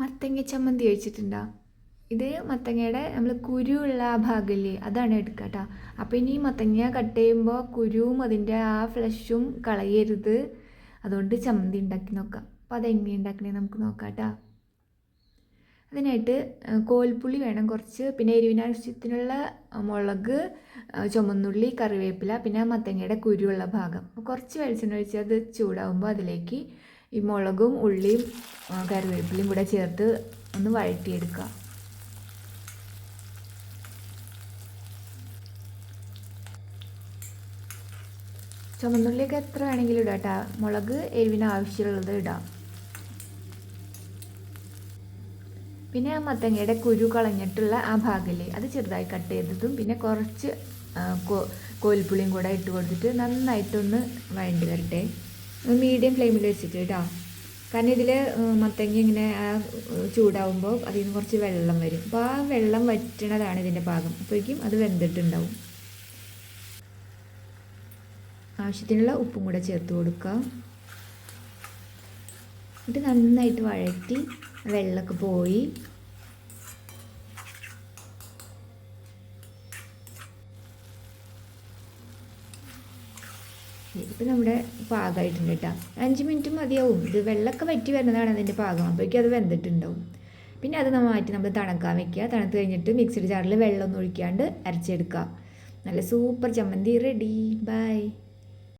മത്തങ്ങ ചമ്മന്തി കഴിച്ചിട്ടുണ്ടോ ഇത് മത്തങ്ങയുടെ നമ്മൾ കുരുവുള്ള ആ ഭാഗമില്ലേ അതാണ് എടുക്കുക കേട്ടോ അപ്പോൾ ഇനി മത്തങ്ങ കട്ട് ചെയ്യുമ്പോൾ കുരുവും അതിന്റെ ആ ഫ്ലഷും കളയരുത്. അതുകൊണ്ട് ചമ്മന്തി ഉണ്ടാക്കി നോക്കാം. അപ്പോൾ അതെങ്ങനെ ഉണ്ടാക്കണേ നമുക്ക് നോക്കാം കേട്ടോ അതിനായിട്ട് കോൽപ്പുള്ളി വേണം കുറച്ച്. പിന്നെ എരിവിനാവശ്യത്തിനുള്ള മുളക് ചുമന്നുള്ളി കറിവേപ്പില പിന്നെ മത്തങ്ങയുടെ കുരുവുള്ള ഭാഗം. കുറച്ച് വെളിച്ചെണ്ണ ഒഴിച്ച് അത് ചൂടാകുമ്പോൾ അതിലേക്ക് ഈ മുളകും ഉള്ളിയും കറിവേപ്പിലയും കൂടെ ചേർത്ത് ഒന്ന് വഴറ്റിയെടുക്കുക. ചുമന്നുള്ളിയൊക്കെ എത്ര വേണമെങ്കിലും ഇടാം കേട്ടോ. മുളക് എരിവിന് ആവശ്യമുള്ളത് ഇടാം. പിന്നെ ആ മത്തങ്ങയുടെ കുരു കളഞ്ഞിട്ടുള്ള ആ ഭാഗമില്ലേ അത് ചെറുതായി കട്ട് ചെയ്തതും പിന്നെ കുറച്ച് കോൽപ്പുളിയും കൂടെ ഇട്ട് കൊടുത്തിട്ട് നന്നായിട്ടൊന്ന് വഴണ്ടി വരട്ടെ. മീഡിയം ഫ്ലെയിമിൽ വെച്ചിട്ട് കേട്ടോ കാരണം ഇതിൽ മത്തങ്ങ ഇങ്ങനെ ചൂടാവുമ്പോൾ അതിൽ നിന്ന് കുറച്ച് വെള്ളം വരും. അപ്പോൾ ആ വെള്ളം വറ്റണതാണ് ഇതിന്റെ പാകം. അപ്പോഴേക്കും അത് വെന്തിട്ടുണ്ടാവും. ആവശ്യത്തിനുള്ള ഉപ്പും കൂടെ ചേർത്ത് കൊടുക്കുക എന്നിട്ട് നന്നായിട്ട് വഴറ്റി വെള്ളമൊക്കെ പോയി. ഇപ്പം നമ്മുടെ പാകമായിട്ടുണ്ട് കേട്ടോ അഞ്ച് മിനിറ്റ് മതിയാവും. ഇത് വെള്ളമൊക്കെ വറ്റി വരുന്നതാണ് അതിന്റെ പാകം. അപ്പോഴേക്കും അത് വെന്തിട്ടുണ്ടാവും. പിന്നെ അത് നമ്മൾ മാറ്റി നമ്മൾ തണക്കാൻ വെക്കുക. തണുത്ത് കഴിഞ്ഞിട്ട് മിക്സിഡ് ജാറിൽ വെള്ളമൊന്നും ഒഴിക്കാണ്ട് അരച്ചെടുക്കുക. നല്ല സൂപ്പർ ചമ്മന്തി റെഡി ബൈ